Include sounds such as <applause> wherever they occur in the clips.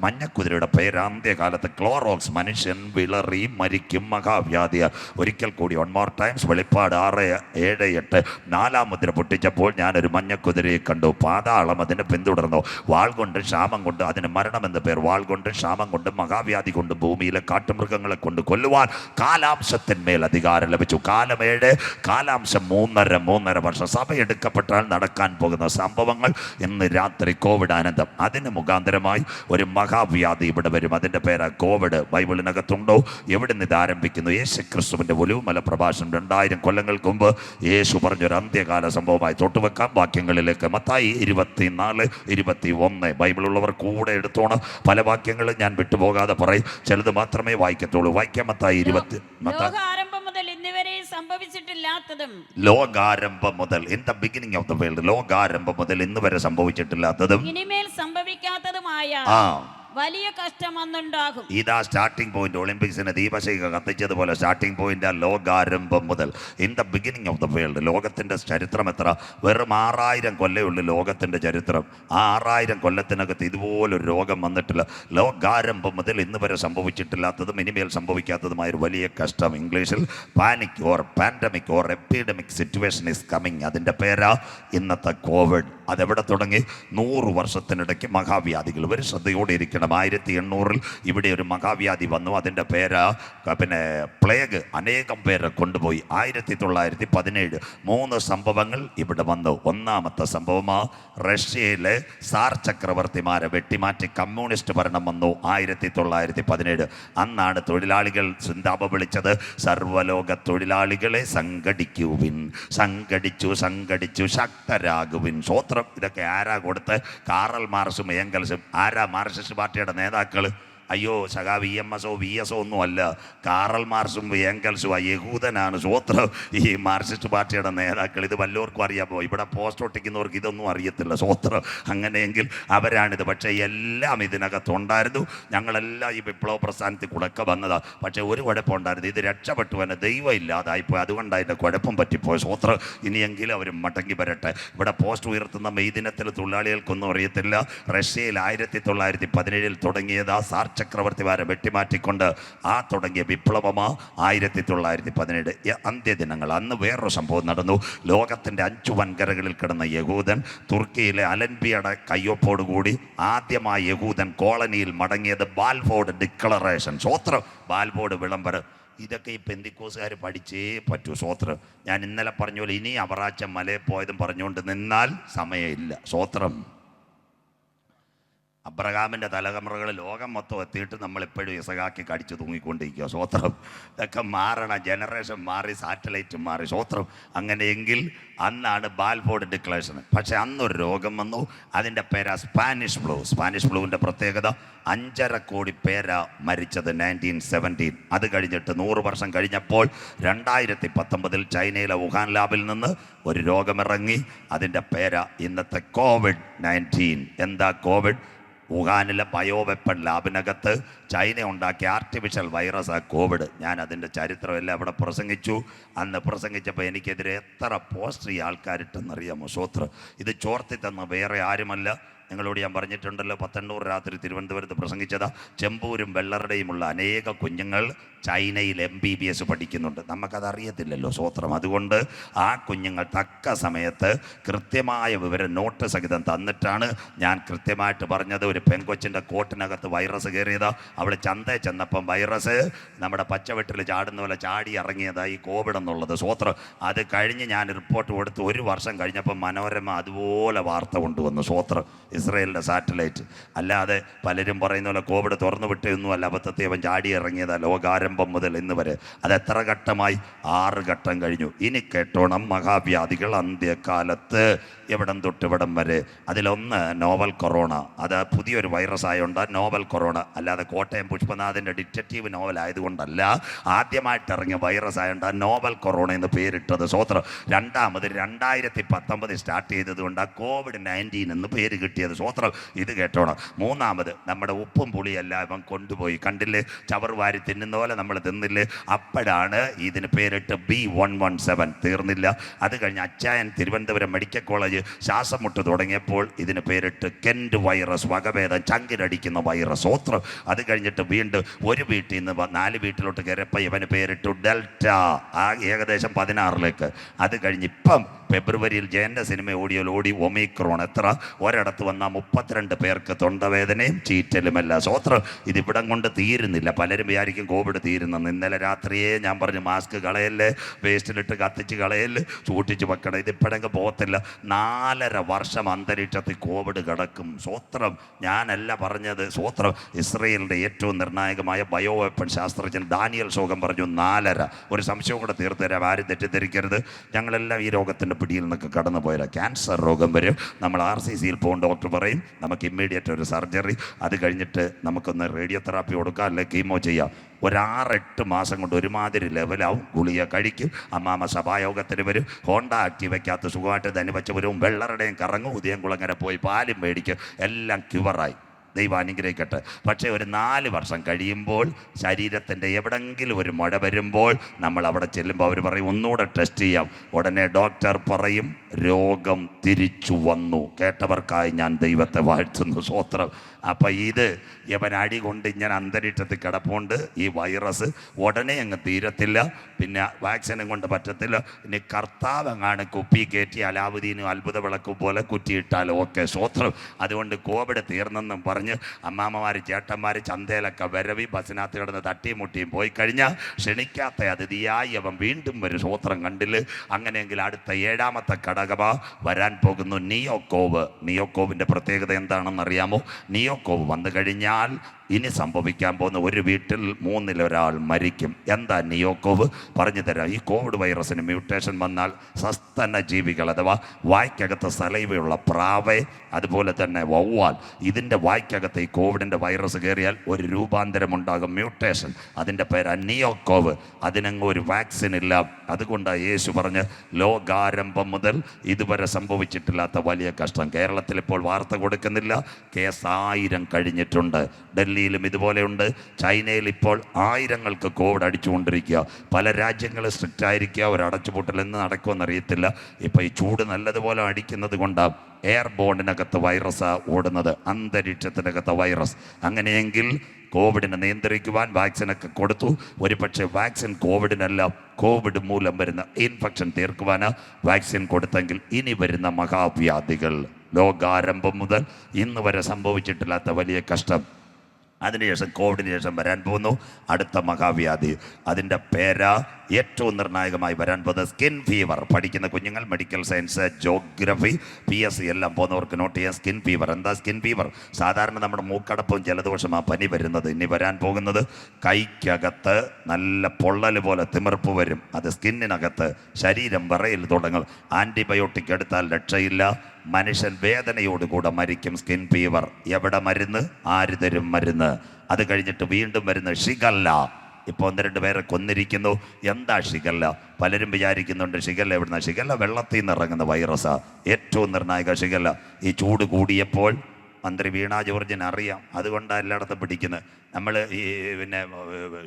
മഞ്ഞക്കുതിരയുടെ പേര് അന്ത്യകാലത്ത് ക്ലോറോക്സ് മനുഷ്യൻ വിളറി മരിക്കും മഹാവ്യാധിയ. ഒരിക്കൽ കൂടി വൺ മോർ ടൈംസ് വെളിപ്പാട് ആറ് ഏഴ് എട്ട് നാലാം മുദ്ര പൊട്ടിച്ചപ്പോൾ ഞാനൊരു മഞ്ഞക്കുതിരയെ കണ്ടു. പാതാളം അതിനെ പിന്തുടർന്നു. വാൾ കൊണ്ട് ക്ഷാമം കൊണ്ട് അതിന് മരണം എന്ന പേർ. വാൾ കൊണ്ട് ക്ഷാമം കൊണ്ട് മഹാവ്യാധി കൊണ്ട് ഭൂമിയിലെ കാട്ടുമൃഗങ്ങളെ കൊണ്ട് കൊല്ലുവാൻ കാലാംശത്തിന്മേൽ അധികാരം ലഭിച്ചു. കാലം ഏഴ് കാലാംശം മൂന്നര മൂന്നര വർഷം. സഭ എടുക്കപ്പെട്ടാൽ നടക്കാൻ പോകുന്ന സംഭവങ്ങൾ ഇന്ന് രാത്രി കോവിഡ് ആനന്ദം. അതിന് മുഖാന്തരമായി ഒരു മഹാവ്യാധി ഇവിടെ വരും. അതിന്റെ പേര് കോവിഡ്. ബൈബിളിനകത്തുണ്ടോ? എവിടെ നിന്ന് ഇത് ആരംഭിക്കുന്നു? യേശു ക്രിസ്തുവിന്റെ ഒലിവുമല പ്രഭാഷണം രണ്ടായിരം കൊല്ലങ്ങൾക്ക് മുമ്പ് യേശു പറഞ്ഞൊരു അന്ത്യകാല സംഭവമായി തൊട്ടുവെക്കാം. വാക്യങ്ങളിലേക്ക് മത്തായി ഇരുപത്തി നാല് ഇരുപത്തി ഒന്ന് ബൈബിളുള്ളവർ കൂടെ എടുത്തോണം. പല വാക്യങ്ങളും ഞാൻ വിട്ടുപോകാതെ പറയും. ചിലത് മാത്രമേ വായിക്കത്തുള്ളൂ. വായിക്കാം മത്തായി ഇരുപത്തി മത്തായി ലോകാരംഭം മുതൽ സംഭവിച്ചിട്ടില്ലാത്തതും. ലോകാരംഭം മുതൽ. In the beginning of the world ലോകാരംഭം മുതൽ ഇന്ന് വരെ സംഭവിച്ചിട്ടില്ലാത്തതും. ഇനിമേൽ സംഭവിക്കാത്തതുമായ ആ. വലിയ കഷ്ടം അന്നുണ്ടാകും. ഇതാ സ്റ്റാർട്ടിംഗ് പോയിന്റ് ഒളിമ്പിക്സിന് ദീപശിഖ കത്തിച്ചതുപോലെ സ്റ്റാർട്ടിംഗ് പോയിന്റ് ലോകാരംഭം മുതൽ in the beginning of the world ലോകത്തിന്റെ ചരിത്രം എത്ര? വെറും ആറായിരം കൊല്ലയുള്ളൂ ലോകത്തിന്റെ ചരിത്രം. ആ ആറായിരം കൊല്ലത്തിനകത്ത് ഇതുപോലൊരു രോഗം വന്നിട്ടില്ല. ലോകാരംഭം മുതൽ ഇന്ന് വരെ സംഭവിച്ചിട്ടില്ലാത്തതും ഇനിമേൽ സംഭവിക്കാത്തതുമായ ഒരു വലിയ കഷ്ടം ഇംഗ്ലീഷിൽ. Panic or pandemic or epidemic situation is coming അതിന്റെ പേരാ ഇന്നത്തെ കോവിഡ് അതെവിടെ തുടങ്ങി? നൂറ് വർഷത്തിനിടയ്ക്ക് മഹാവ്യാധികൾ. ഒരു ശ്രദ്ധയോടെ ഇരിക്കണം. ആയിരത്തി എണ്ണൂറിൽ ഇവിടെ ഒരു മഹാവ്യാധി വന്നു. അതിന്റെ പേര് പിന്നെ പ്ലേഗ്. അനേകം പേരെ കൊണ്ടുപോയി. ആയിരത്തി തൊള്ളായിരത്തി പതിനേഴ്. മൂന്ന് സംഭവങ്ങൾ ഇവിടെ വന്നു. ഒന്നാമത്തെ സംഭവമാ റഷ്യയിലെ സാർ ചക്രവർത്തിമാരെ വെട്ടിമാറ്റി കമ്മ്യൂണിസ്റ്റ് ഭരണം വന്നു ആയിരത്തി തൊള്ളായിരത്തി പതിനേഴ്. അന്നാണ് തൊഴിലാളികൾ ചിന്താപ വിളിച്ചത്. സർവലോക തൊഴിലാളികളെ സംഘടിക്കുവിൻ. സംഘടിച്ചു സംഘടിച്ചു ശക്തരാകുവിൻ. സ്വോത്രം ഇതൊക്കെ ആരാ കൊടുത്ത്? കാറൽ മാർസും ഏങ്കൽസും ആരാ മാർക്സിസ്റ്റ് പാർട്ടിയുടെ നേതാക്കൾ അയ്യോ സഖാ വി എം എസോ വി എസോ ഒന്നും അല്ല കാറൽ മാർസും ഏങ്കൽസും ആ യഹൂദനാണ്. സ്വോത്രം ഈ മാർക്സിസ്റ്റ് പാർട്ടിയുടെ നേതാക്കൾ ഇത് വല്ലവർക്കും അറിയാമോ? ഇവിടെ പോസ്റ്റ് ഒട്ടിക്കുന്നവർക്ക് ഇതൊന്നും അറിയത്തില്ല. സ്വോത്രം അങ്ങനെയെങ്കിൽ അവരാണിത്. പക്ഷേ എല്ലാം ഇതിനകത്തുണ്ടായിരുന്നു. ഞങ്ങളെല്ലാം ഈ വിപ്ലവ പ്രസ്ഥാനത്തിൽ കൂടെയൊക്കെ വന്നതാ. പക്ഷേ ഒരു കുഴപ്പമുണ്ടായിരുന്നു. ഇത് രക്ഷപ്പെട്ടു തന്നെ ദൈവം ഇല്ലാതായിപ്പോയി. അതുകൊണ്ട് അതിന്റെ കുഴപ്പം പറ്റിപ്പോയി. സ്വോത്രം ഇനിയെങ്കിലും അവർ മടങ്ങി വരട്ടെ. ഇവിടെ പോസ്റ്റ് ഉയർത്തുന്ന മെയ് ദിനത്തിൽ തൊഴിലാളികൾക്കൊന്നും അറിയത്തില്ല. റഷ്യയിൽ ആയിരത്തി തൊള്ളായിരത്തി പതിനേഴിൽ തുടങ്ങിയതാ സാർ ചക്രവർത്തിമാരെ വെട്ടിമാറ്റിക്കൊണ്ട് ആ തുടങ്ങിയ വിപ്ലവമാ ആയിരത്തി തൊള്ളായിരത്തി പതിനേഴ് അന്ത്യദിനങ്ങൾ. അന്ന് വേറൊരു സംഭവം നടന്നു. ലോകത്തിന്റെ അഞ്ചു വൻകരകളിൽ കിടന്ന യഹൂദൻ തുർക്കിയിലെ അലൻബിയുടെ കയ്യൊപ്പോടുകൂടി ആദ്യമായി യഹൂദൻ കോളനിയിൽ മടങ്ങിയത് ബാൽഫോർഡ് ഡിക്ലറേഷൻ. സ്വോത്രം ബാൽഫോർഡ് വിളംബരം. ഇതൊക്കെ ഈ പെന്തിക്കോസുകാർ പഠിച്ചേ പറ്റൂ സ്വോത്രം ഞാൻ ഇന്നലെ പറഞ്ഞ പോലെ ഇനി അവറാച്ച മലയിൽ പോയതും പറഞ്ഞുകൊണ്ട് നിന്നാൽ സമയമില്ല. സ്വോത്രം അബ്രഹാമിന്റെ തലകമറകൾ ലോകം മൊത്തം എത്തിയിട്ട് നമ്മൾ എപ്പോഴും ഇസകാക്കി കടിച്ചു തൂങ്ങിക്കൊണ്ടിരിക്കുക സ്വോത്രം. ഇതൊക്കെ മാറണം ജനറേഷൻ മാറി സാറ്റലൈറ്റ് മാറി. സ്വോത്രം. അങ്ങനെയെങ്കിൽ അന്നാണ് ബാൽഫോർഡ് ഡിക്ലറേഷൻ പക്ഷേ അന്നൊരു രോഗം വന്നു. അതിന്റെ പേരാ സ്പാനിഷ് ഫ്ലൂ. സ്പാനിഷ് ഫ്ലൂവിന്റെ പ്രത്യേകത അഞ്ചര കോടി പേരാ മരിച്ചത് നയന്റീൻ സെവന്റീൻ. അത് കഴിഞ്ഞിട്ട് നൂറ് വർഷം കഴിഞ്ഞപ്പോൾ രണ്ടായിരത്തി പത്തൊമ്പതിൽ ചൈനയിലെ വുഹാൻ ലാബിൽ നിന്ന് ഒരു രോഗമിറങ്ങി. അതിന്റെ പേരാ ഇന്നത്തെ കോവിഡ് നയന്റീൻ. എന്താ കോവിഡ്? വുഹാനിലെ ബയോവെപ്പൺ ലാബിനകത്ത് ചൈന ഉണ്ടാക്കിയ ആർട്ടിഫിഷ്യൽ വൈറസ് കോവിഡ്. ഞാൻ അതിന്റെ ചരിത്രമെല്ലാം അവിടെ പ്രസംഗിച്ചു. അന്ന് പ്രസംഗിച്ചപ്പോൾ എനിക്കെതിരെ എത്ര പോസ്റ്റ് ഈ ആൾക്കാരിട്ടെന്നറിയാമോ ശോത്ര ഇത് ചോർത്തി തന്ന വേറെ ആരുമല്ല. നിങ്ങളോട് ഞാൻ പറഞ്ഞിട്ടുണ്ടല്ലോ പത്തെണ്ണൂറ് രാത്രി തിരുവനന്തപുരത്ത് പ്രസംഗിച്ചതാ. ചെമ്പൂരും വെള്ളറുടെയുമുള്ള അനേക കുഞ്ഞുങ്ങൾ ചൈനയിൽ എം ബി ബി എസ് പഠിക്കുന്നുണ്ട്. നമുക്കത് അറിയത്തില്ലല്ലോ സ്വോത്രം. അതുകൊണ്ട് ആ കുഞ്ഞുങ്ങൾ തക്ക സമയത്ത് കൃത്യമായ വിവരം നോട്ട് സഹിതം തന്നിട്ടാണ് ഞാൻ കൃത്യമായിട്ട് പറഞ്ഞത്. ഒരു പെൺകൊച്ചിന്റെ കോട്ടിനകത്ത് വൈറസ് കയറിയതാ. അവിടെ ചന്ത ചെന്നപ്പം വൈറസ് നമ്മുടെ പച്ചവെട്ടിൽ ചാടുന്ന പോലെ ചാടി ഇറങ്ങിയതാ ഈ കോവിഡ് എന്നുള്ളത് സ്വോത്രം. അത് കഴിഞ്ഞ് ഞാൻ റിപ്പോർട്ട് കൊടുത്ത് ഒരു വർഷം കഴിഞ്ഞപ്പോൾ മനോരമ അതുപോലെ വാർത്ത കൊണ്ടുവന്നു സ്വോത്രം. ഇസ്രയേലിന്റെ സാറ്റലൈറ്റ്. അല്ലാതെ പലരും പറയുന്ന പോലെ കോവിഡ് തുറന്നു വിട്ടൊന്നുമല്ല അബദ്ധത്തെ അവൻ ചാടി ഇറങ്ങിയതാ ലോകാരംഭം മുതൽ ഇന്ന് വരെ. അത് എത്ര ഘട്ടമായി? ആറ് ഘട്ടം കഴിഞ്ഞു. ഇനി കേട്ടോണം മഹാവ്യാധികൾ അന്ത്യകാലത്ത് എവിടം തൊട്ട് ഇവിടം വരെ. അതിലൊന്ന് നോവൽ കൊറോണ. അത് പുതിയൊരു വൈറസ് ആയതുകൊണ്ട് നോവൽ കൊറോണ. അല്ലാതെ കോട്ടയം പുഷ്പനാഥിന്റെ ഡിറ്റക്റ്റീവ് നോവൽ ആയതുകൊണ്ടല്ല ആദ്യമായിട്ട് ഇറങ്ങിയ വൈറസ് ആയതുകൊണ്ട് നോവൽ കൊറോണ എന്ന് പേരിട്ടത്. സ്വോത്രം രണ്ടാമത് രണ്ടായിരത്തി പത്തൊമ്പത് സ്റ്റാർട്ട് ചെയ്തത് കൊണ്ട് കോവിഡ് നയന്റീൻ എന്ന് പേര് കിട്ടിയത്. കിട്ടിയത് സ്വോത്രം ഇത് കേട്ടോണം. മൂന്നാമത് നമ്മുടെ ഉപ്പും പുളിയല്ല ഇവൻ കൊണ്ടുപോയി. കണ്ടില്ലേ? ചവർ വാരി തിന്നുന്ന പോലെ നമ്മൾ തിന്നില്ലേ? അപ്പോഴാണ് ഇതിന് പേരിട്ട് ബി വൺ വൺ സെവൻ തീർന്നില്ല. അത് കഴിഞ്ഞ് അച്ചായൻ തിരുവനന്തപുരം മെഡിക്കൽ കോളേജ് ശ്വാസം മുട്ട് തുടങ്ങിയപ്പോൾ ഇതിന് പേരിട്ട് കെൻഡ് വൈറസ് വകഭേദം ചങ്കിലടിക്കുന്ന വൈറസ് സ്വോത്രം അത് കഴിഞ്ഞിട്ട് വീണ്ടും ഒരു വീട്ടിൽ നിന്ന് നാല് വീട്ടിലോട്ട് കയറിയപ്പോൾ ഇവന് പേരിട്ടു ഡെൽറ്റ ആ ഏകദേശം പതിനാറിലേക്ക്. അത് കഴിഞ്ഞ് ഇപ്പം ഫെബ്രുവരിയിൽ ജയന്റെ സിനിമ ഓടിയോൽ ഓടി ഒമിക്രോൺ. എത്ര? ഒരിടത്ത് വന്ന മുപ്പത്തിരണ്ട് പേർക്ക് തൊണ്ടവേദനയും ചീറ്റലുമല്ല സ്വോത്രം ഇതിവിടം കൊണ്ട് തീരുന്നില്ല. പലരും വിചാരിക്കും കോവിഡ് തീരുന്നെന്ന്. ഇന്നലെ രാത്രിയെ ഞാൻ പറഞ്ഞു മാസ്ക് കളയല്ലേ? വേസ്റ്റിലിട്ട് കത്തിച്ച് കളയല്ലേ? സൂക്ഷിച്ച് വെക്കണം. ഇതിപ്പോഴെങ്കിൽ പോകത്തില്ല. നാലര വർഷം അന്തരീക്ഷത്തിൽ കോവിഡ് കിടക്കും. സ്വോത്രം ഞാനല്ല പറഞ്ഞത്. സ്വോത്രം ഇസ്രയേലിന്റെ ഏറ്റവും നിർണായകമായ ബയോ വെപ്പൺ ശാസ്ത്രജ്ഞൻ ദാനിയൽ ശോകം പറഞ്ഞു നാലര. ഒരു സംശയം കൂടെ തീർത്തു തരാം. ആരും തെറ്റിദ്ധരിക്കരുത്. ഞങ്ങളെല്ലാം ഈ രോഗത്തിന്റെ പിടിയിൽ നിന്നൊക്കെ കടന്നു പോയാൽ ക്യാൻസർ രോഗം വരും. നമ്മൾ ആർ സി സിയിൽ പോകും ഡോക്ടർ പറയും നമുക്ക് ഇമ്മീഡിയറ്റ് ഒരു സർജറി. അത് കഴിഞ്ഞിട്ട് നമുക്കൊന്ന് റേഡിയോ തെറാപ്പി കൊടുക്കാം അല്ലെങ്കിൽ കീമോ ചെയ്യാം. ഒരാറെട്ട് മാസം കൊണ്ട് ഒരുമാതിരി ലെവലാവും ഗുളിക കഴിക്കും. അമ്മാമ സഭായോഗത്തിന് വരും. ഹോണ്ട ആക്റ്റീവയ്ക്കകത്ത് സുഖമായിട്ട് ധനുവച്ചവരും വെള്ളറുടെയും കറങ്ങും. ഉദയം കുളങ്ങര പോയി പാലും മേടിക്കും. എല്ലാം ക്യുവറായി ദൈവം അനുഗ്രഹിക്കട്ടെ. പക്ഷേ ഒരു നാല് വർഷം കഴിയുമ്പോൾ ശരീരത്തിന്റെ എവിടെങ്കിലും ഒരു മഴ വരുമ്പോൾ നമ്മൾ അവിടെ ചെല്ലുമ്പോൾ അവർ പറയും ഒന്നുകൂടെ ടെസ്റ്റ് ചെയ്യാം. ഉടനെ ഡോക്ടർ പറയും രോഗം തിരിച്ചു വന്നു. കേട്ടവർക്കായി ഞാൻ ദൈവത്തെ വാഴ്ത്തുന്നു സ്വോത്രം അപ്പം ഇത് ഇവൻ അടി കൊണ്ട് ഇങ്ങനെ അന്തരീക്ഷത്തിൽ കിടപ്പുണ്ട്. ഈ വൈറസ് ഉടനെ അങ്ങ് തീരത്തില്ല. പിന്നെ വാക്സിനും കൊണ്ട് പറ്റത്തില്ല. ഇനി കർത്താവ് അങ്ങാണ് കുപ്പി കയറ്റി അലാവുദ്ദീനും അത്ഭുത വിളക്കും പോലെ കുറ്റിയിട്ടാൽ ഓക്കെ സ്വോത്രം അതുകൊണ്ട് കോവിഡ് തീർന്നെന്നും പറഞ്ഞ് അമ്മാമ്മമാർ ചേട്ടന്മാർ ചന്തയിലൊക്കെ വരവി ബസ്സിനകത്ത് കിടന്ന് തട്ടിയും മുട്ടിയും പോയി കഴിഞ്ഞാൽ ക്ഷണിക്കാത്ത അതിഥിയായി അവൻ വീണ്ടും വരും. സ്വോത്രം കണ്ടില്ല? അങ്ങനെയെങ്കിൽ അടുത്ത ഏഴാമത്തെ ഘടകമാ വരാൻ പോകുന്നു നിയോക്കോവ്. നിയോക്കോവിന്റെ പ്രത്യേകത എന്താണെന്ന് അറിയാമോ നിയോക്കോവ് വന്നു കഴിഞ്ഞാൽ ഇനി സംഭവിക്കാൻ പോകുന്ന ഒരു വീട്ടിൽ മൂന്നിലൊരാൾ മരിക്കും. എന്താ നിയോക്കോവ്? പറഞ്ഞു തരാം. ഈ കോവിഡ് വൈറസിന് മ്യൂട്ടേഷൻ വന്നാൽ സസ്തന ജീവികൾ അഥവാ വായ്ക്കകത്ത് സലൈവയുള്ള പ്രാവെ അതുപോലെ തന്നെ വവ്വാൽ ഇതിന്റെ വായ്ക്കകത്ത് ഈ കോവിഡിന്റെ വൈറസ് കയറിയാൽ ഒരു രൂപാന്തരം ഉണ്ടാകും മ്യൂട്ടേഷൻ അതിന്റെ പേര് നിയോക്കോവ്. അതിനങ്ങ് ഒരു വാക്സിൻ ഇല്ല. അതുകൊണ്ടാണ് യേശു പറഞ്ഞ് ലോകാരംഭം മുതൽ ഇതുവരെ സംഭവിച്ചിട്ടില്ലാത്ത വലിയ കഷ്ടം. കേരളത്തിൽ ഇപ്പോൾ വാർത്ത കൊടുക്കുന്നില്ല. കേസ് ആയിരം കഴിഞ്ഞിട്ടുണ്ട്. ഡൽഹിയിലും ഇതുപോലെയുണ്ട് ചൈനയിൽ ഇപ്പോൾ ആയിരങ്ങൾക്ക് കോവിഡ് അടിച്ചുകൊണ്ടിരിക്കുക. പല രാജ്യങ്ങൾ സ്ട്രിക്റ്റ് ആയിരിക്കുക. അടച്ചുപൂട്ടൽ എന്ന് നടക്കുമെന്ന് അറിയത്തില്ല. ഇപ്പോൾ ഈ ചൂട് നല്ലതുപോലെ അടിക്കുന്നത് കൊണ്ടാണ് എയർ ബോണ്ടിനകത്ത് വൈറസാണ് ഓടുന്നത്. അന്തരീക്ഷത്തിനകത്ത് വൈറസ് അങ്ങനെയെങ്കിൽ കോവിഡിനെ നിയന്ത്രിക്കുവാൻ വാക്സിനൊക്കെ കൊടുത്തു. ഒരു പക്ഷേ വാക്സിൻ കോവിഡിനല്ല കോവിഡ് മൂലം വരുന്ന ഇൻഫെക്ഷൻ തീർക്കുവാന് വാക്സിൻ കൊടുത്തെങ്കിൽ ഇനി വരുന്ന മഹാവ്യാധികൾ. ലോകാരംഭം മുതൽ ഇന്ന് വരെ സംഭവിച്ചിട്ടില്ലാത്ത വലിയ കഷ്ടം. അതിനുശേഷം കോവിഡിന് ശേഷം വരാൻ പോകുന്നു. അടുത്ത മഹാവ്യാധി. അതിന്റെ പേര് ഏറ്റവും നിർണായകമായി വരാൻ പോകുന്നത് സ്കിൻ ഫീവർ പഠിക്കുന്ന കുഞ്ഞുങ്ങൾ medical science geography P S C എല്ലാം പോകുന്നവർക്ക് നോട്ട് ചെയ്യാം. സ്കിൻ ഫീവർ എന്താ സ്കിൻ ഫീവർ സാധാരണ നമ്മുടെ മൂക്കടപ്പും ജലദോഷം ആ പനി വരുന്നത്. ഇനി വരാൻ പോകുന്നത് കൈക്കകത്ത് നല്ല പൊള്ളൽ പോലെ തിമിർപ്പ് വരും. അത് സ്കിന്നിനകത്ത് ശരീരം വിറയിൽ തുടങ്ങും. ആന്റിബയോട്ടിക് എടുത്താൽ രക്ഷയില്ല. മനുഷ്യൻ വേദനയോടുകൂടെ മരിക്കും സ്കിൻ ഫീവർ എവിടെ മരുന്ന്? ആര് തരും മരുന്ന്? അത് കഴിഞ്ഞിട്ട് വീണ്ടും വരുന്ന ഷിഗല്ല ഇപ്പോൾ ഒന്ന് രണ്ട് പേരെ കൊന്നിരിക്കുന്നു. എന്താ ഷിഗല്ല പലരും വിചാരിക്കുന്നുണ്ട് ഷിഗല്ല എവിടുന്ന? ഷിഗല്ല വെള്ളത്തിൽ നിന്ന് ഇറങ്ങുന്ന വൈറസാണ് ഏറ്റവും നിർണായക ഷിഗല്ല ഈ ചൂട് കൂടിയപ്പോൾ മന്ത്രി വീണ ജോർജിന് അറിയാം. അതുകൊണ്ടാണ് എല്ലായിടത്തും പിടിക്കുന്നത്. നമ്മൾ ഈ പിന്നെ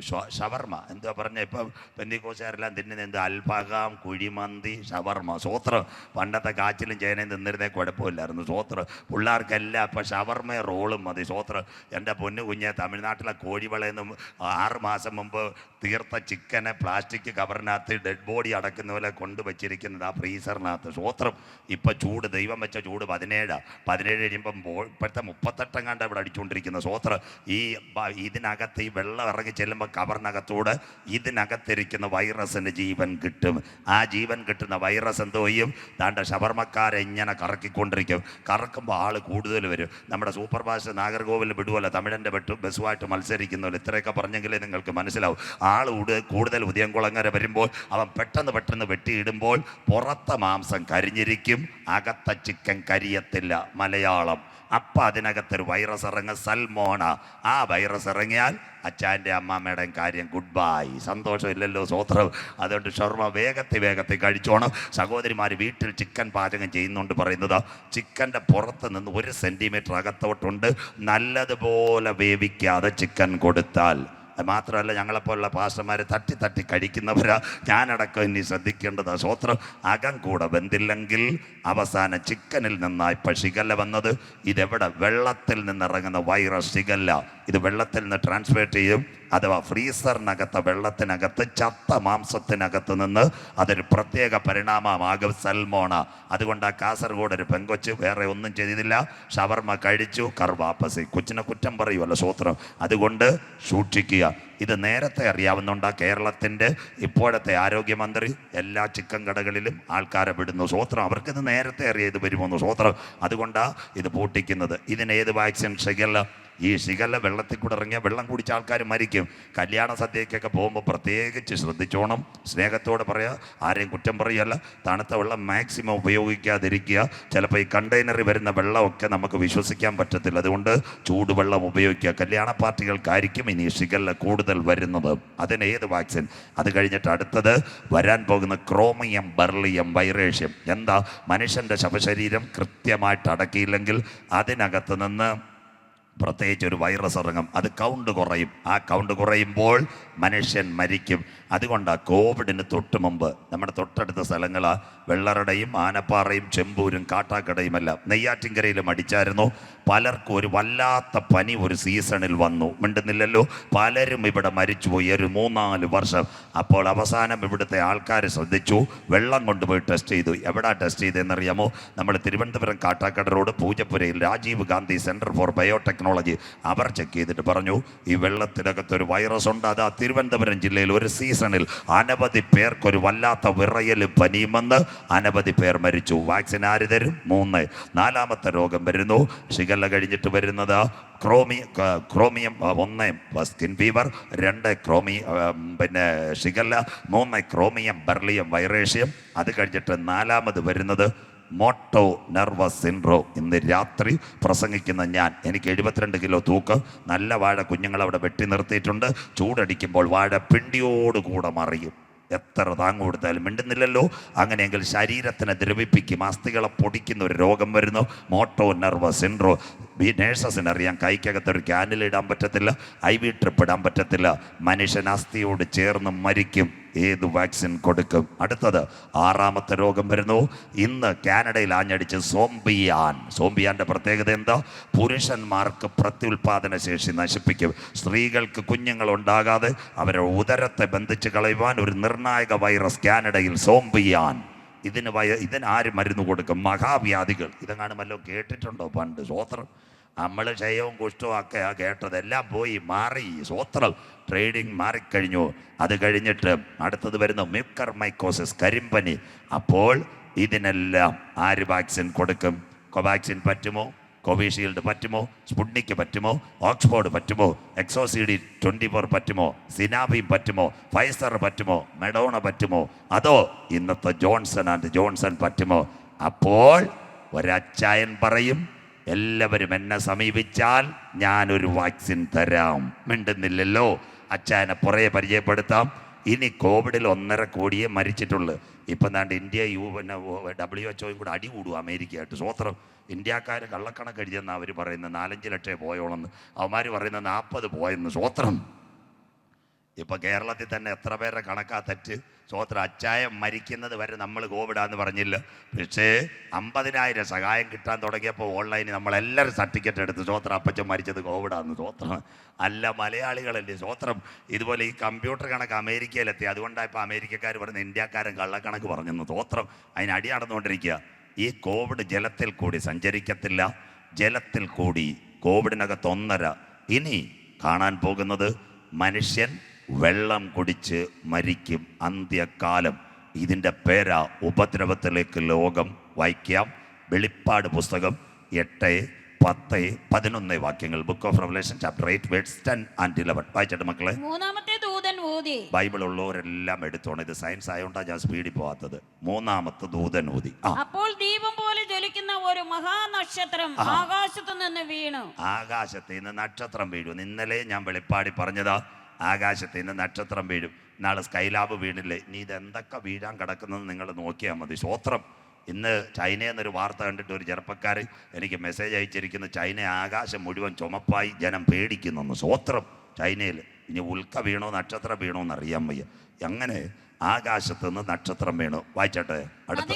ഷവർമ്മ ഷവർമ. എന്താ പറഞ്ഞ? ഇപ്പം പെന്തിക്കോശാരെല്ലാം തിന്നുന്ന എന്ത് അൽഭകം കുഴിമന്തി ഷവർമ. സോത്രം. പണ്ടത്തെ കാച്ചിലും ചേനയും തിന്നിരുന്നേ കുഴപ്പമില്ലായിരുന്നു. സോത്രം. പിള്ളേർക്കെല്ലാം ഇപ്പം ഷവർമ്മ റോളും മതി. സോത്രം. എന്റെ പൊന്നു കുഞ്ഞെ തമിഴ്നാട്ടിലെ കോഴിവളയെന്നും ആറ് മാസം മുമ്പ് തീർത്ത ചിക്കനെ പ്ലാസ്റ്റിക് കവറിനകത്ത് ഡെഡ് ബോഡി അടക്കുന്ന പോലെ കൊണ്ടുവച്ചിരിക്കുന്നത് ആ ഫ്രീസറിനകത്ത്. സോത്രം. ഇപ്പം ചൂട് ദൈവം വെച്ച ചൂട് പതിനേഴാണ് പതിനേഴ് കഴിയുമ്പം ബോ- മുപ്പത്തെട്ടങ്ങാണ്ട് അവിടെ അടിച്ചുകൊണ്ടിരിക്കുന്ന സ്വോത്ര. ഈ ഇതിനകത്ത് ഈ വെള്ളം ഇറങ്ങി ചെല്ലുമ്പോൾ കവറിനകത്തൂടെ ഇതിനകത്തിരിക്കുന്ന വൈറസിന് ജീവൻ കിട്ടും. ആ ജീവൻ കിട്ടുന്ന വൈറസ് എന്തോ ചെയ്യും? താണ്ട ശബർമക്കാരെ ഇങ്ങനെ കറക്കിക്കൊണ്ടിരിക്കും. കറക്കുമ്പോൾ ആൾ കൂടുതൽ വരും. നമ്മുടെ സൂപ്പർ ഭാഷ നാഗർകോവിൽ വിടുവല്ല തമിഴന്റെ വെട്ടു ബസ്സുമായിട്ട് മത്സരിക്കുന്നവർ ഇത്രയൊക്കെ പറഞ്ഞെങ്കിലേ നിങ്ങൾക്ക് മനസ്സിലാവും. ആൾ കൂടുതൽ ഉദയംകുളങ്ങര വരുമ്പോൾ അവൻ പെട്ടെന്ന് പെട്ടെന്ന് വെട്ടിയിടുമ്പോൾ പുറത്തെ മാംസം കരിഞ്ഞിരിക്കും. അകത്ത ചിക്കൻ കരിയത്തില്ല. മലയാളം. അപ്പം അതിനകത്തൊരു വൈറസ് ഇറങ്ങും. സൽമോണ. ആ വൈറസ് ഇറങ്ങിയാൽ അച്ഛന്റെ അമ്മാമ്മയുടെയും കാര്യം ഗുഡ് ബൈ സന്തോഷമില്ലല്ലോ സ്വോത്രം അതുകൊണ്ട് ഷർമ്മ വേഗത്തിൽ വേഗത്തിൽ കഴിച്ചോണം. സഹോദരിമാർ വീട്ടിൽ ചിക്കൻ പാചകം ചെയ്യുന്നുണ്ട് പറയുന്നത്. ചിക്കന്റെ പുറത്ത് നിന്ന് ഒരു സെന്റിമീറ്റർ അകത്തോട്ടുണ്ട്. നല്ലതുപോലെ വേവിക്കാതെ ചിക്കൻ കൊടുത്താൽ. മാത്രമല്ല ഞങ്ങളെപ്പോലുള്ള പാസ്റ്റർമാരെ തട്ടി തട്ടി കഴിക്കുന്നവരാ ഞാനടക്കം ഇനി ശ്രദ്ധിക്കേണ്ടത്. സ്വോത്രം അകം കൂടെ വെന്തില്ലെങ്കിൽ അവസാന ചിക്കനിൽ നിന്നായി ഷിഗല്ല വന്നത്. ഇതെവിടെ വെള്ളത്തിൽ നിന്നിറങ്ങുന്ന വൈറസ് ശികല്ല ഇത് വെള്ളത്തിൽ നിന്ന് ട്രാൻസ്ഫേർട്ട് ചെയ്യും. അഥവാ ഫ്രീസറിനകത്ത് വെള്ളത്തിനകത്ത് ചത്ത മാംസത്തിനകത്ത് നിന്ന് അതൊരു പ്രത്യേക പരിണാമമാകും സൽമോണ. അതുകൊണ്ട് ആ കാസർഗോഡ് ഒരു പെങ്കൊച്ച് വേറെ ഒന്നും ചെയ്തില്ല. ഷവർമ കഴിച്ചു കർവാപ്പസി. കൊച്ചിനെ കുറ്റം പറയുമല്ലോ സൂത്രം. അതുകൊണ്ട് സൂക്ഷിക്കുക. ഇത് നേരത്തെ അറിയാവുന്നുണ്ട് കേരളത്തിന്റെ ഇപ്പോഴത്തെ ആരോഗ്യമന്ത്രി. എല്ലാ ചിക്കൻ കടകളിലും ആൾക്കാരെ വിടുന്നു സ്വോത്രം അവർക്കിത് നേരത്തെ അറിയാം ഇത് വരുമെന്ന് സ്വോത്രം അതുകൊണ്ടാണ് ഇത് പൂട്ടിക്കുന്നത്. ഇതിന് ഏത് വാക്സിൻ? ഷിഗല്ല. ഈ ശിഖല വെള്ളത്തിൽ കൂടെ ഇറങ്ങിയാൽ വെള്ളം കുടിച്ച ആൾക്കാർ മരിക്കും. കല്യാണ സദ്യക്കൊക്കെ പോകുമ്പോൾ പ്രത്യേകിച്ച് ശ്രദ്ധിച്ചോണം. സ്നേഹത്തോടെ പറയുക ആരെയും കുറ്റം പറയല്ല. തണുത്ത വെള്ളം മാക്സിമം ഉപയോഗിക്കാതിരിക്കുക. ചിലപ്പോൾ ഈ കണ്ടെയ്നറിൽ വരുന്ന വെള്ളമൊക്കെ നമുക്ക് വിശ്വസിക്കാൻ പറ്റത്തില്ല. അതുകൊണ്ട് ചൂടുവെള്ളം ഉപയോഗിക്കുക. കല്യാണ പാർട്ടികൾക്കായിരിക്കും ഇനി ശിഖല കൂടുതൽ വരുന്നത്. അതിന് ഏത് വാക്സിൻ അത് കഴിഞ്ഞിട്ട് അടുത്തത് വരാൻ പോകുന്ന ക്രോമിയം ബർലിയം വൈറേഷ്യം എന്താ? മനുഷ്യന്റെ ശവശരീരം കൃത്യമായിട്ട് അടക്കിയില്ലെങ്കിൽ അതിനകത്ത് നിന്ന് പ്രത്യേകിച്ച് ഒരു വൈറസ് ഇറങ്ങും. അത് കൗണ്ട് കുറയും. ആ കൗണ്ട് കുറയുമ്പോൾ മനുഷ്യൻ മരിക്കും. അതുകൊണ്ടാണ് കോവിഡിന് തൊട്ട് മുമ്പ് നമ്മുടെ തൊട്ടടുത്ത സ്ഥലങ്ങളാ വെള്ളറടയും ആനപ്പാറയും ചെമ്പൂരും കാട്ടാക്കടയും എല്ലാം നെയ്യാറ്റിൻകരയിലും അടിച്ചായിരുന്നു. പലർക്കും ഒരു വല്ലാത്ത പനി ഒരു സീസണിൽ വന്നു. മിണ്ടുന്നില്ലല്ലോ? പലരും ഇവിടെ മരിച്ചുപോയി ഒരു മൂന്നാൽ വർഷം. അപ്പോൾ അവസാനം ഇവിടുത്തെ ആൾക്കാർ ശ്രദ്ധിച്ചു. വെള്ളം കൊണ്ടുപോയി ടെസ്റ്റ് ചെയ്തു. എവിടാ ടെസ്റ്റ് ചെയ്തതെന്നറിയാമോ? നമ്മൾ Thiruvananthapuram Kattakada road പൂജപ്പുരയിൽ Rajiv Gandhi centre for biotechnology. Our check ചെയ്തിട്ട് പറഞ്ഞു ഈ വെള്ളത്തിനകത്ത് ഒരു വൈറസ് ഉണ്ട് അത് ആ തിരുവനന്തപുരം ജില്ലയിൽ ഒരു സീസണിൽ അനവധി പേർക്കൊരു വല്ലാത്ത വിറയൽ പനിയുമെന്ന് അനവധി പേർ മരിച്ചു. വാക്സിൻ ആര് തരും? മൂന്ന്. നാലാമത്തെ രോഗം വരുന്നു. ഷിഗല്ല കഴിഞ്ഞിട്ട് വരുന്നത് ക്രോമി ക്രോമിയം ഒന്ന് സ്കിൻ ഫീവർ രണ്ട് ക്രോമി പിന്നെ ഷിഗല്ല മൂന്ന് ക്രോമിയം ബെർലിയം വൈറേഷ്യം. അത് കഴിഞ്ഞിട്ട് നാലാമത് വരുന്നത് മോട്ടോ നെർവസ് സിൻഡ്രോ ഇന്ന് രാത്രി പ്രസംഗിക്കുന്ന ഞാൻ. എനിക്ക് എഴുപത്തിരണ്ട് കിലോ തൂക്ക്. നല്ല വാഴ കുഞ്ഞുങ്ങൾ അവിടെ വെട്ടി നിർത്തിയിട്ടുണ്ട്. ചൂടടിക്കുമ്പോൾ വാഴ പിണ്ടിയോടുകൂടെ മറിയും. എത്ര താങ്ങ് കൊടുത്താലും മിണ്ടുന്നില്ലല്ലോ. അങ്ങനെയെങ്കിൽ ശരീരത്തിനെ ദ്രവിപ്പിക്കും. അസ്ഥികളെ പൊടിക്കുന്ന ഒരു രോഗം വരുന്നു. Motor nervous syndrome. ഈ നേഴ്സസിന് അറിയാം കൈക്കകത്ത് ഒരു ക്യാനിൽ ഇടാൻ പറ്റത്തില്ല. ഐ വി ട്രിപ്പ് ഇടാൻ പറ്റത്തില്ല. മനുഷ്യൻ അസ്ഥിയോട് ചേർന്ന് മരിക്കും. ഏത് വാക്സിൻ കൊടുക്കും? അടുത്തത് ആറാമത്തെ രോഗം വരുന്നു. ഇന്ന് കാനഡയിൽ ആഞ്ഞടിച്ച് സോംബിയാൻ. സോംബിയാന്റെ പ്രത്യേകത എന്താ? പുരുഷന്മാർക്ക് പ്രത്യുൽപാദന ശേഷി നശിപ്പിക്കും. സ്ത്രീകൾക്ക് കുഞ്ഞുങ്ങൾ ഉണ്ടാകാതെ അവരുടെ ഉദരത്തെ ബന്ധിച്ച് കളയുവാൻ ഒരു നിർണായക വൈറസ് കാനഡയിൽ സോംബിയാൻ. ഇതിന് വയ ഇതിന് ആര് മരുന്ന് കൊടുക്കും? മഹാവ്യാധികൾ. ഇതെങ്ങാനും വല്ലതും കേട്ടിട്ടുണ്ടോ പണ്ട്? സ്വോത്രം നമ്മൾ ക്ഷയവും കുഷ്ഠവും ഒക്കെ ആ കേട്ടത് എല്ലാം പോയി മാറി. സ്വോത്രം ട്രേഡിങ് മാറിക്കഴിഞ്ഞു. അത് കഴിഞ്ഞിട്ട് അടുത്തത് വരുന്ന മ്യൂക്കർ മൈക്കോസിസ് കരിമ്പനി. അപ്പോൾ ഇതിനെല്ലാം ആര് വാക്സിൻ കൊടുക്കും? കോവാക്സിൻ പറ്റുമോ? കോവിഷീൽഡ് പറ്റുമോ? സ്പുട്നിക്ക് പറ്റുമോ? ഓക്സ്ഫോർഡ് പറ്റുമോ? എക്സോസിഡി ട്വന്റി ഫോർ പറ്റുമോ? സിനാബി പറ്റുമോ? ഫൈസർ പറ്റുമോ? മെഡോണ പറ്റുമോ? അതോ ഇന്നത്തെ ജോൺസൺ ആൻഡ് ജോൺസൺ പറ്റുമോ? അപ്പോൾ ഒരച്ചായൻ പറയും എല്ലാവരും എന്നെ സമീപിച്ചാൽ ഞാനൊരു വാക്സിൻ തരാം. മിണ്ടുന്നില്ലല്ലോ. അച്ഛനെ പുറയെ പരിചയപ്പെടുത്താം. ഇനി കോവിഡിൽ ഒന്നര കോടിയെ മരിച്ചിട്ടുള്ളൂ. ഇപ്പം ദാണ്ട് ഇന്ത്യ യു പിന്നെ ഡബ്ല്യു എച്ച് ഒയും കൂടെ അടി കൂടും അമേരിക്കയായിട്ട്. സ്വോത്രം ഇന്ത്യക്കാർ കള്ളക്കണക്ക് എഴുതിയെന്നാണ് അവർ പറയുന്നത്. നാലഞ്ച് ലക്ഷം പോയോളെന്ന്. അവന്മാർ പറയുന്നത് നാൽപ്പത് പോയെന്ന്. സ്വോത്രം ഇപ്പം കേരളത്തിൽ തന്നെ എത്ര പേരുടെ കണക്കാ തെറ്റ്? സ്വോത്ര അച്ചായം മരിക്കുന്നത് വരെ നമ്മൾ കോവിഡാന്ന് പറഞ്ഞില്ല. പക്ഷേ അമ്പതിനായിരം സഹായം കിട്ടാൻ തുടങ്ങിയപ്പോൾ ഓൺലൈനിൽ നമ്മളെല്ലാവരും സർട്ടിഫിക്കറ്റ് എടുത്ത് സ്വോത്ര അപ്പച്ചൻ മരിച്ചത് കോവിഡാന്ന് സ്വോത്രം. അല്ല മലയാളികളല്ലേ സ്വോത്രം. ഇതുപോലെ ഈ കമ്പ്യൂട്ടർ കണക്ക് അമേരിക്കയിലെത്തി. അതുകൊണ്ടാണ് ഇപ്പോൾ അമേരിക്കക്കാർ പറയുന്നത് ഇന്ത്യക്കാരൻ കള്ളക്കണക്ക് പറഞ്ഞെന്ന് സ്വോത്രം. അതിന് അടി നടന്നുകൊണ്ടിരിക്കുക. ഈ കോവിഡ് ജലത്തിൽ കൂടി സഞ്ചരിക്കത്തില്ല. ജലത്തിൽ കൂടി കോവിഡിനകത്ത് ഒന്നര. ഇനി കാണാൻ പോകുന്നത് മനുഷ്യൻ വെള്ളം കുടിച്ച് മരിക്കും അന്ത്യകാലം. ഇതിന്റെ പേരാ ഉപദ്രവത്തിലേക്ക് ലോകം വായിക്കാം. വെളിപ്പാട് പുസ്തകം എട്ട് പത്ത് പതിനൊന്ന് വാക്യങ്ങൾ. Book of Revelation chapter eight words ten and eleven വായിച്ചിട്ട് മക്കളെ. മൂന്നാമത്തെ ദൂതൻ ഊതി. ബൈബിൾ ഉള്ളവരെല്ലാം എടുത്തോണം. ഇത് സയൻസ് ആയതുകൊണ്ടാണ് ഞാൻ സ്പീഡിൽ പോകാത്തത് മൂന്നാമത്തെ ദൂതൻ ഊതി. അപ്പോൾ ദീപം പോലെ ജ്വലിക്കുന്ന ഒരു മഹാനക്ഷത്രം ആകാശത്തു നിന്ന് വീണു. ആകാശത്ത് നിന്ന് നക്ഷത്രം വീഴും. ഇന്നലെ ഞാൻ വെളിപ്പാടി പറഞ്ഞതാ. ആകാശത്ത് നിന്ന് നക്ഷത്രം വീഴും. നാളെ സ്കൈലാബ് വീണില്ലേ? നീ ഇതെന്തൊക്കെ വീഴാൻ കിടക്കുന്നത് നിങ്ങൾ നോക്കിയാൽ മതി. സ്വോത്രം ഇന്ന് ചൈനയിൽ എന്നൊരു വാർത്ത കണ്ടിട്ട് ഒരു ചെറുപ്പക്കാർ എനിക്ക് മെസ്സേജ് അയച്ചിരിക്കുന്നു ചൈന ആകാശം മുഴുവൻ ചുമപ്പായി ജനം പേടിക്കുന്നു സ്വോത്രം ചൈനയിൽ ഇനി ഉൽക്ക വീണോ നക്ഷത്രം വീണോ എന്ന് അറിയാൻ വയ്യ. അങ്ങനെ ആകാശത്ത് നിന്ന് നക്ഷത്രം വീണു. വായിച്ചട്ടെ. അടുത്ത.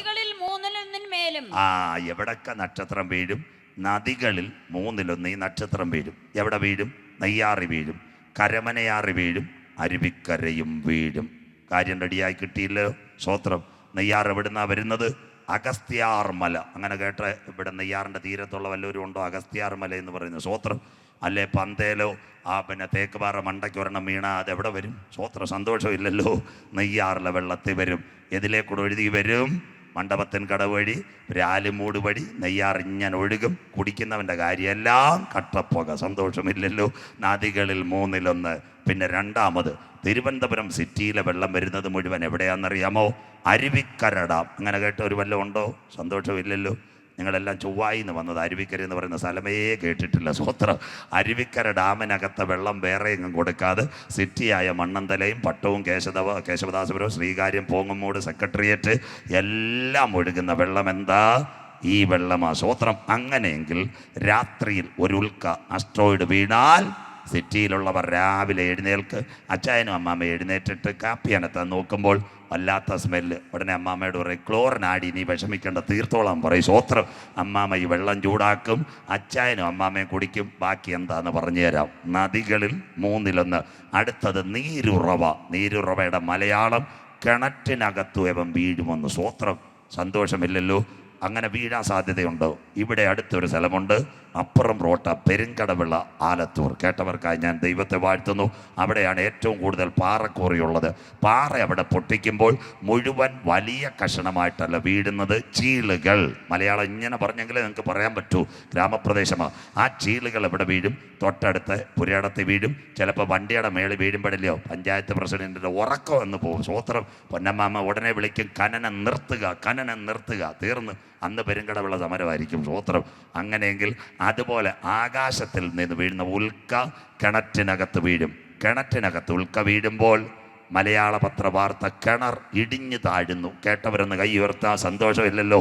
ആ എവിടൊക്കെ നക്ഷത്രം വീഴും? നദികളിൽ മൂന്നിലൊന്ന് ഈ നക്ഷത്രം വീഴും. എവിടെ വീഴും? നെയ്യാറി വീഴും. കരമനയാറി വീഴും അരുവിക്കരയും വീഴും. കാര്യം റെഡിയായി കിട്ടിയില്ലോ? സ്വോത്രം. നെയ്യാർ എവിടുന്നാ വരുന്നത്? അഗസ്ത്യാർ മല. അങ്ങനെ കേട്ട ഇവിടെ നെയ്യാറിന്റെ തീരത്തുള്ള വല്ലവരും ഉണ്ടോ? അഗസ്ത്യാർ മല എന്ന് പറയുന്നത്. സ്വോത്രം. അല്ലെ പന്തേലോ? ആ പിന്നെ തേക്കുപാറ മണ്ടയ്ക്ക് വരണം വീണ അത് എവിടെ വരും? സ്വോത്ര. സന്തോഷമില്ലല്ലോ. നെയ്യാറിലെ വെള്ളത്തിൽ വരും. എതിലേക്കൂടെ എഴുതി വരും. മണ്ഡപത്തിൻ കടവഴി വഴി രാലുമൂട് വഴി നെയ്യാറിഞ്ഞൻ ഒഴുകും കുടിക്കുന്നവന്റെ കാര്യമെല്ലാം കട്ടപ്പുക. സന്തോഷമില്ലല്ലോ. നദികളിൽ മൂന്നിലൊന്ന് പിന്നെ രണ്ടാമത് തിരുവനന്തപുരം സിറ്റിയിലെ വെള്ളം വരുന്നത് മുഴുവൻ എവിടെയാണെന്നറിയാമോ? അരുവിക്കര അങ്ങനെ കേട്ട ഒരു വല്ലതും ഉണ്ടോ? സന്തോഷമില്ലല്ലോ. നിങ്ങളെല്ലാം ചൊവ്വായി എന്ന് വന്നത് അരുവിക്കര എന്ന് പറയുന്ന സ്ഥലമേ കേട്ടിട്ടില്ല. സ്വത്രം അരുവിക്കര ഡാമിനകത്തെ വെള്ളം വേറെ എങ്ങും കൊടുക്കാതെ സിറ്റിയായ മണ്ണന്തലയും പട്ടവും കേശവ കേശവദാസപുരവും ശ്രീകാര്യം പോങ്ങമ്മൂട് സെക്രട്ടേറിയറ്റ് എല്ലാം ഒഴുകുന്ന വെള്ളം എന്താ? ഈ വെള്ളമാ. സ്വത്രം അങ്ങനെയെങ്കിൽ രാത്രിയിൽ ഒരു ഉൽക്ക അസ്ട്രോയിഡ് വീണാൽ സിറ്റിയിലുള്ളവർ രാവിലെ എഴുന്നേൽക്ക് അച്ചായനും അമ്മാമ്മ എഴുന്നേറ്റിട്ട് കാപ്പി അനത്താൻ നോക്കുമ്പോൾ വല്ലാത്ത സ്മെല്ല് ഉടനെ അമ്മാമ്മയോട് പറയും ക്ലോറിനാടി നീ വിഷമിക്കേണ്ട തീർത്തോളം പറയും. സ്വോത്രം അമ്മാമ്മ ഈ വെള്ളം ചൂടാക്കും അച്ചായനും അമ്മാമ്മയും കുടിക്കും ബാക്കി എന്താന്ന് പറഞ്ഞു തരാം. നദികളിൽ മൂന്നിലൊന്ന് അടുത്തത് നീരുറവ. നീരുറവയുടെ മലയാളം കിണറ്റിനകത്തു എവം വീഴുമെന്ന്. സ്വോത്രം സന്തോഷമില്ലല്ലോ. അങ്ങനെ വീഴാൻ സാധ്യതയുണ്ടോ. ഇവിടെ അടുത്തൊരു സ്ഥലമുണ്ട്. അപ്പുറം റോട്ട പെരുങ്കടവിള ആലത്തൂർ. കേട്ടവർക്കായി ഞാൻ ദൈവത്തെ വാഴ്ത്തുന്നു. അവിടെയാണ് ഏറ്റവും കൂടുതൽ പാറക്കോറിയുള്ളത്. പാറ അവിടെ പൊട്ടിക്കുമ്പോൾ മുഴുവൻ വലിയ കഷണമായിട്ടല്ല വീഴുന്നത് ചീളുകൾ. മലയാളം ഇങ്ങനെ പറഞ്ഞെങ്കിലേ നിങ്ങൾക്ക് പറയാൻ പറ്റൂ. ഗ്രാമപ്രദേശമാണ് ആ ചീളുകൾ എവിടെ വീഴും? തൊട്ടടുത്ത് പുരയിടത്ത് വീഴും. ചിലപ്പോൾ വണ്ടിയുടെ മേളിൽ വീഴുമ്പോഴല്ലയോ? പഞ്ചായത്ത് പ്രസിഡന്റിന്റെ ഉറക്കം എന്ന് പോകും. സ്വോത്രം പൊന്നമ്മാമ്മ ഉടനെ വിളിക്കും. കനനം നിർത്തുക കനനം നിർത്തുക. തീർന്ന്. അന്ന് പെരുങ്കടവുള്ള സമരമായിരിക്കും സ്വോത്രം അങ്ങനെയെങ്കിൽ അതുപോലെ ആകാശത്തിൽ നിന്ന് വീഴുന്ന ഉൽക്ക കിണറ്റിനകത്ത് വീഴും. കിണറ്റിനകത്ത് ഉൽക്ക വീഴുമ്പോൾ മലയാള പത്രവാർത്ത കിണർ ഇടിഞ്ഞു താഴുന്നു. കേട്ടവരൊന്ന് കൈ ഉയർത്താൻ സന്തോഷമില്ലല്ലോ.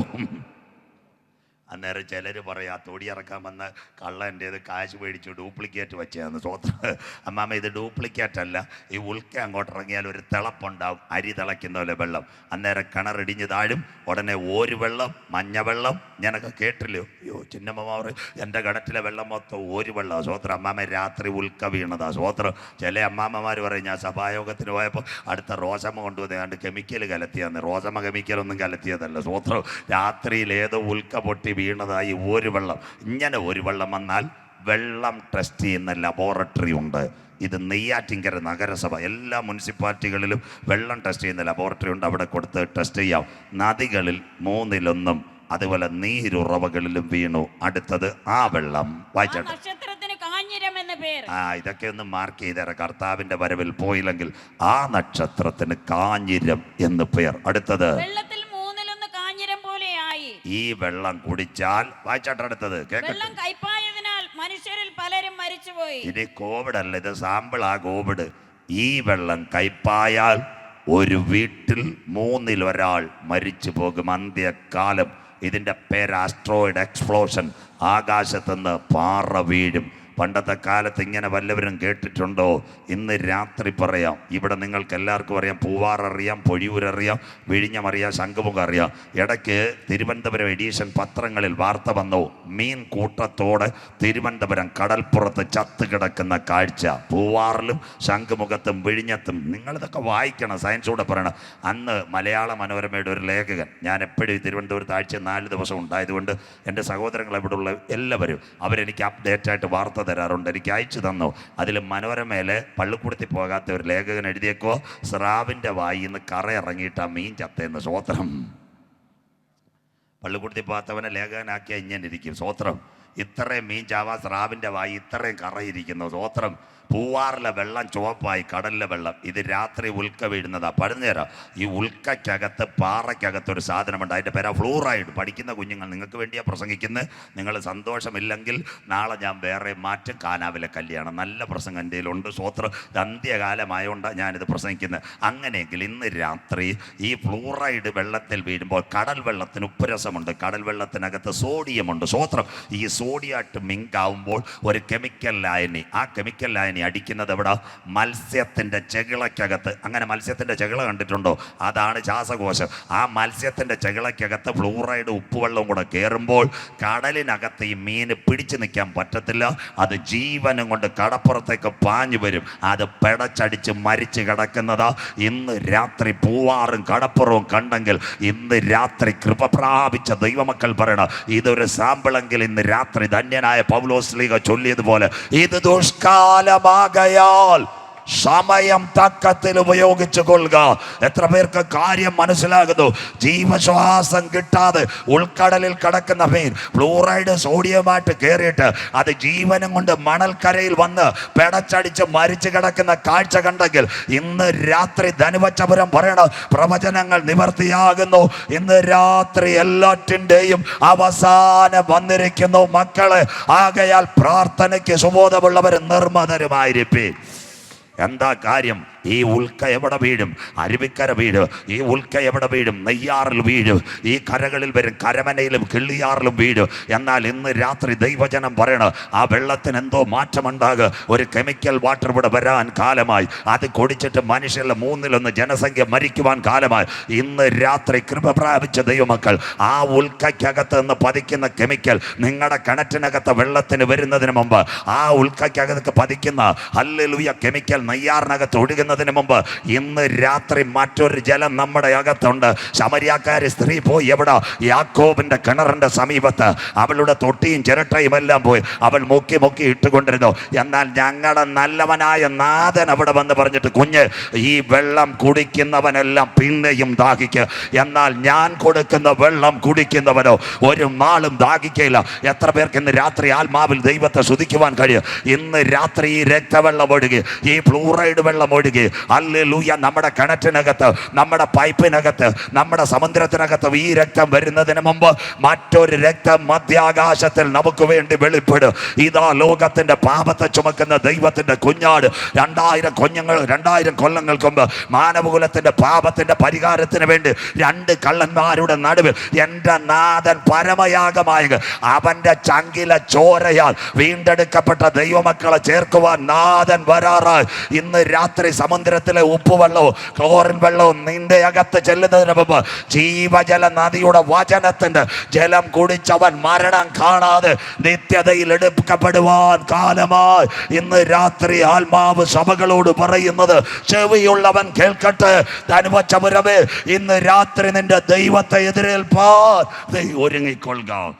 അന്നേരം ചിലർ പറയാ തൊടിയിറക്കാൻ വന്ന കള്ളന്റേത് കാശ് മേടിച്ചു ഡ്യൂപ്ലിക്കേറ്റ് വെച്ചതെന്ന് സ്വത്ത് <laughs> അമ്മാമ്മ ഇത് ഡ്യൂപ്ലിക്കേറ്റ് അല്ല. ഈ ഉൽക്ക അങ്ങോട്ട് ഇറങ്ങിയാൽ ഒരു തിളപ്പുണ്ടാവും. അരി തിളയ്ക്കുന്ന പോലെ വെള്ളം. അന്നേരം കിണറിടിഞ്ഞ് താഴും. ഉടനെ ഓര് വെള്ളം മഞ്ഞ വെള്ളം. ഞാനൊക്കെ കേട്ടില്ലയോ അയ്യോ ചിന്നമ്മമാർ എന്റെ കിണറ്റിലെ വെള്ളം മൊത്തം ഓര് വെള്ളം. സ്വോത്രം അമ്മാമ്മ രാത്രി ഉൽക്ക വീണതാ. സ്വോത്രം ചില അമ്മാമ്മമാർ പറയും ഞാൻ സഭായോഗത്തിന് പോയപ്പോൾ അടുത്ത റോസമ്മ കൊണ്ടുവന്ന്. കണ്ട് കെമിക്കൽ കലത്തിയാന്ന് റോസമ്മ കെമിക്കലൊന്നും കലത്തിയതല്ല സ്വോത്രം രാത്രിയിൽ ഏതോ ഉൽക്ക പൊട്ടി വീണതായി ഒരു വെള്ളം. ഇങ്ങനെ ഒരു വെള്ളം വന്നാൽ വെള്ളം ടെസ്റ്റ് ചെയ്യുന്ന ലബോറട്ടറി ഉണ്ട്. ഇത് നെയ്യാറ്റിങ്കര നഗരസഭ. എല്ലാ മുനിസിപ്പാലിറ്റികളിലും വെള്ളം ടെസ്റ്റ് ചെയ്യുന്ന ലബോറട്ടറി ഉണ്ട്. അവിടെ കൊടുത്ത് ടെസ്റ്റ് ചെയ്യാം. നദികളിൽ മൂന്നിലൊന്നും അതുപോലെ നീരുറവകളിലും വീണു. അടുത്തത് ആ വെള്ളം. വായിച്ചു. വായിച്ചോട്ടെ ആ ഇതൊക്കെ ഒന്ന് മാർക്ക് ചെയ്തേരാ. കർത്താവിന്റെ വരവിൽ പോയില്ലെങ്കിൽ ആ നക്ഷത്രത്തിന് കാഞ്ഞിരം എന്ന് പേർ. അടുത്തത് വെള്ളത്തിൽ ഈ വെള്ളം കുടിച്ചാൽ വായിച്ചാട്ടടുത്തത് വെള്ളം കയ്പായതിനാൽ മനുഷ്യരിൽ പലരും മരിച്ചുപോയി. ഇനി കോവിഡ് അല്ല ഇത് സാമ്പിൾ ആ കോവിഡ്. ഈ വെള്ളം കയ്പായാൽ ഒരു വീട്ടിൽ മൂന്നിൽ ഒരാൾ മരിച്ചു പോകും. അന്ത്യകാലം ഇതിന്റെ പേര് ആസ്ട്രോയിഡ് എക്സ്പ്ലോഷൻ ആകാശത്തുനിന്ന് പാറ വീഴും. പണ്ടത്തെ കാലത്ത് ഇങ്ങനെ വല്ലവരും കേട്ടിട്ടുണ്ടോ? ഇന്ന് രാത്രി പറയാം. ഇവിടെ നിങ്ങൾക്ക് എല്ലാവർക്കും അറിയാം. പൂവാർ അറിയാം പൊഴിയൂരറിയാം വിഴിഞ്ഞം അറിയാം ശംഖുമുഖം അറിയാം. ഇടയ്ക്ക് തിരുവനന്തപുരം എഡീഷൻ പത്രങ്ങളിൽ വാർത്ത വന്നു. മീൻ കൂട്ടത്തോടെ തിരുവനന്തപുരം കടൽപ്പുറത്ത് ചത്ത് കിടക്കുന്ന കാഴ്ച. പൂവാറിലും ശംഖുമുഖത്തും വിഴിഞ്ഞത്തും. നിങ്ങളിതൊക്കെ വായിക്കണം സയൻസൂടെ പറയണം. അന്ന് മലയാള മനോരമയുടെ ഒരു ലേഖകൻ ഞാൻ എപ്പോഴും തിരുവനന്തപുരത്ത് ആഴ്ച നാല് ദിവസം ഉണ്ടായതുകൊണ്ട് എന്റെ സഹോദരങ്ങൾ ഉള്ള എല്ലാവരും അവരെനിക്ക് അപ്ഡേറ്റ് ആയിട്ട് വാർത്ത തരാറുണ്ട്. എനിക്ക് അയച്ചു തന്നു. അതിൽ മനോരമയിലെ പള്ളിക്കൂടത്തിൽ പോകാത്ത ഒരു ലേഖകൻ എഴുതിയേക്കോ സ്രാവിന്റെ വായിൽ നിന്ന് കറ ഇറങ്ങിയിട്ട് ആ മീൻ ചത്തേന്ന് സ്വോത്രം പള്ളിക്കൂടത്തിൽ പോകാത്തവനെ ലേഖകനാക്കിയാൽ ഇങ്ങനെ ഇരിക്കും. സ്വോത്രം ഇത്രയും മീൻ ചാവാ സ്രാവിന്റെ വായി ഇത്രയും കറയിരിക്കുന്നു. സ്വോത്രം പൂവാറിലെ വെള്ളം ചുവപ്പായി കടലിലെ വെള്ളം. ഇത് രാത്രി ഉൽക്ക വീഴുന്നതാ. പഴുന്നേരം ഈ ഉൽക്കയ്ക്കകത്ത് പാറയ്ക്കകത്ത് ഒരു സാധനമുണ്ട്. അതിന്റെ പേരാ ഫ്ലൂറൈഡ്. പഠിക്കുന്ന കുഞ്ഞുങ്ങൾ നിങ്ങൾക്ക് വേണ്ടിയാണ് പ്രസംഗിക്കുന്നത് നിങ്ങൾ സന്തോഷമില്ലെങ്കിൽ നാളെ ഞാൻ വേറെ മാറ്റും. കാനാവിലെ കല്യാണം. നല്ല പ്രസംഗം എന്റെ കയ്യിലുണ്ട്. സ്വോത്ര ഇത് അന്ത്യകാലമായതുകൊണ്ടാണ് ഞാനിത് പ്രസംഗിക്കുന്നത് അങ്ങനെയെങ്കിൽ ഇന്ന് രാത്രി ഈ ഫ്ലൂറൈഡ് വെള്ളത്തിൽ വീഴുമ്പോൾ കടൽ വെള്ളത്തിന് ഉപ്പുരസമുണ്ട്. കടൽ വെള്ളത്തിനകത്ത് സോഡിയമുണ്ട്. സ്വോത്രം ഈ സോഡിയായിട്ട് മിങ്കാവുമ്പോൾ ഒരു കെമിക്കൽ ലായനി. ആ കെമിക്കൽ ലായനി അടിക്കുന്നത് എവിടെ? മത്സ്യത്തിന്റെ ചെകിളയ്ക്കകത്ത്. അങ്ങനെ മത്സ്യത്തിന്റെ ചെകിള കണ്ടിട്ടുണ്ടോ? അതാണ് ശ്വാസകോശം. ആ മത്സ്യത്തിന്റെ ചെകിളയ്ക്കകത്ത് ഫ്ലൂറൈഡ് ഉപ്പുവെള്ളവും കൂടെ കയറുമ്പോൾ കടലിനകത്ത് ഈ മീന് പിടിച്ചു നിൽക്കാൻ പറ്റത്തില്ല. അത് ജീവനും കൊണ്ട് കടപ്പുറത്തേക്ക് പാഞ്ഞു വരും. അത് പെടച്ചടിച്ച് മരിച്ചു കിടക്കുന്നതാ. ഇന്ന് രാത്രി പൂവാറും കടപ്പുറവും കണ്ടെങ്കിൽ ഇന്ന് രാത്രി കൃപ പ്രാപിച്ച ദൈവമക്കൾ പറയണം ഇതൊരു സാമ്പിളെങ്കിൽ ഇന്ന് രാത്രി ധന്യനായ പൗലോസ്ലീഗ ചൊല്ലിയതുപോലെ ഇത് ദുഷ്കാലമാകയാൽ സമയം തക്കത്തിൽ ഉപയോഗിച്ചു കൊള്ളുക. എത്ര പേർക്ക് കാര്യം മനസ്സിലാകുന്നു? ജീവശ്വാസം കിട്ടാതെ ഉൾക്കടലിൽ കിടക്കുന്ന മീൻ ഫ്ലൂറൈഡ് സോഡിയമായിട്ട് കയറിയിട്ട് അത് ജീവനും കൊണ്ട് മണൽക്കരയിൽ വന്ന് പെടച്ചടിച്ച് മരിച്ചു കിടക്കുന്ന കാഴ്ച കണ്ടെങ്കിൽ ഇന്ന് രാത്രി ധനുവച്ചപുരം പറയണ പ്രവചനങ്ങൾ നിവർത്തിയാകുന്നു. ഇന്ന് രാത്രി എല്ലാറ്റിന്റെയും അവസാനം വന്നിരിക്കുന്നു. മക്കളെ ആകയാൽ പ്രാർത്ഥനയ്ക്ക് സുബോധമുള്ളവർ നിർമ്മതരുമായിരിക്കും എന്താ കാര്യം? ഈ ഉൽക്ക എവിടെ വീഴും? അരുവിക്കര വീഴും. ഈ ഉൽക്ക എവിടെ വീഴും? നെയ്യാറിൽ വീഴും. ഈ കരകളിൽ വരും കരമനയിലും കിള്ളിയാറിലും വീഴും. എന്നാൽ ഇന്ന് രാത്രി ദൈവജനം പറയണം ആ വെള്ളത്തിന് എന്തോ മാറ്റമുണ്ടാകുക ഒരു കെമിക്കൽ വാട്ടർ ഇവിടെ വരാൻ കാലമായി. അത് കുടിച്ചിട്ട് മനുഷ്യരുടെ മൂന്നിലൊന്ന് ജനസംഖ്യ മരിക്കുവാൻ കാലമായി. ഇന്ന് രാത്രി കൃപ പ്രാപിച്ച ദൈവമക്കൾ ആ ഉൽക്കയ്ക്കകത്ത് നിന്ന് പതിക്കുന്ന കെമിക്കൽ നിങ്ങളുടെ കിണറ്റിനകത്ത് വെള്ളത്തിന് വരുന്നതിന് മുമ്പ് ആ ഉൽക്കയ്ക്കകത്ത് പതിക്കുന്ന ഹല്ലേലൂയ കെമിക്കൽ നെയ്യാറിനകത്ത് ഒഴുകുന്നതിന് മുമ്പ് ഇന്ന് രാത്രി മറ്റൊരു ജലം നമ്മുടെ അകത്തുണ്ട്. ശമരിയാക്കാരി സ്ത്രീ പോയി എവിടെ? യാക്കോബിന്റെ കിണറിന്റെ സമീപത്ത്. അവളുടെ തൊട്ടിയും ചിരട്ടയും എല്ലാം പോയി. അവൾ മുക്കി മുക്കി ഇട്ടുകൊണ്ടിരുന്നു. എന്നാൽ ഞങ്ങളുടെ നല്ലവനായ നാഥൻ അവിടെ വന്ന് പറഞ്ഞിട്ട് കുഞ്ഞ് ഈ വെള്ളം കുടിക്കുന്നവനെല്ലാം പിന്നെയും ദാഹിക്ക്. എന്നാൽ ഞാൻ കൊടുക്കുന്ന വെള്ളം കുടിക്കുന്നവനോ ഒരു നാളും ദാഹിക്കയില്ല എത്ര പേർക്ക് ഇന്ന് രാത്രി ആത്മാവിൽ ദൈവത്തെ ശുദ്ധിക്കുവാൻ കഴിയും? ഇന്ന് രാത്രി ഈ രക്തവെള്ളം ഒഴുകി ഈ ഫ്ലൂറൈഡ് വെള്ളം ഒഴുകി അല്ലേലൂയ നമ്മുടെ കിണറ്റിനകത്ത് നമ്മുടെ പൈപ്പിനകത്ത് നമ്മുടെ സമുദ്രത്തിനകത്ത് ഈ രക്തം വരുന്നതിന് മുമ്പ് മറ്റൊരു രക്തം മധ്യാകാശത്തിൽ നമുക്ക് വേണ്ടി വെളിപ്പെടും. ഇതാ ലോകത്തിന്റെ പാപത്തെ ചുമക്കുന്ന ദൈവത്തിന്റെ കുഞ്ഞാട്. രണ്ടായിരം കൊഞ്ഞങ്ങൾ രണ്ടായിരം കൊല്ലങ്ങൾക്ക് മുമ്പ് മാനവകുലത്തിന്റെ പാപത്തിന്റെ പരിഹാരത്തിന് വേണ്ടി രണ്ട് കള്ളന്മാരുടെ നടുവിൽ എന്റെ നാഥൻ പരമയാഗമായ അവന്റെ ചങ്കില ചോരയാൽ വീണ്ടെടുക്കപ്പെട്ട ദൈവമക്കളെ ചേർക്കുവാൻ നാഥൻ വരാറായി. ഇന്ന് രാത്രി സമുദ്രത്തിലെ ഉപ്പുവെള്ളവും ക്ലോറിൻ വെള്ളവും നിന്റെ അകത്ത് ചെല്ലുന്നതിന് മുമ്പ് ജീവജല നദിയുടെ വചനത്തിന്റെ ജലം കുടിച്ചവൻ മരണം കാണാതെ നിത്യതയിൽ എടുക്കപ്പെടുവാൻ കാലമായി. ഇന്ന് രാത്രി ആത്മാവ് സഭകളോട് പറയുന്നത് ചെവിയുള്ളവൻ കേൾക്കട്ടെ. തനുവച്ചപുരമേ ഇന്ന് രാത്രി നിന്റെ ദൈവത്തെ എതിരേൽപ്പാൻ ദൈ- ഒരുങ്ങിക്കൊള്ളുക.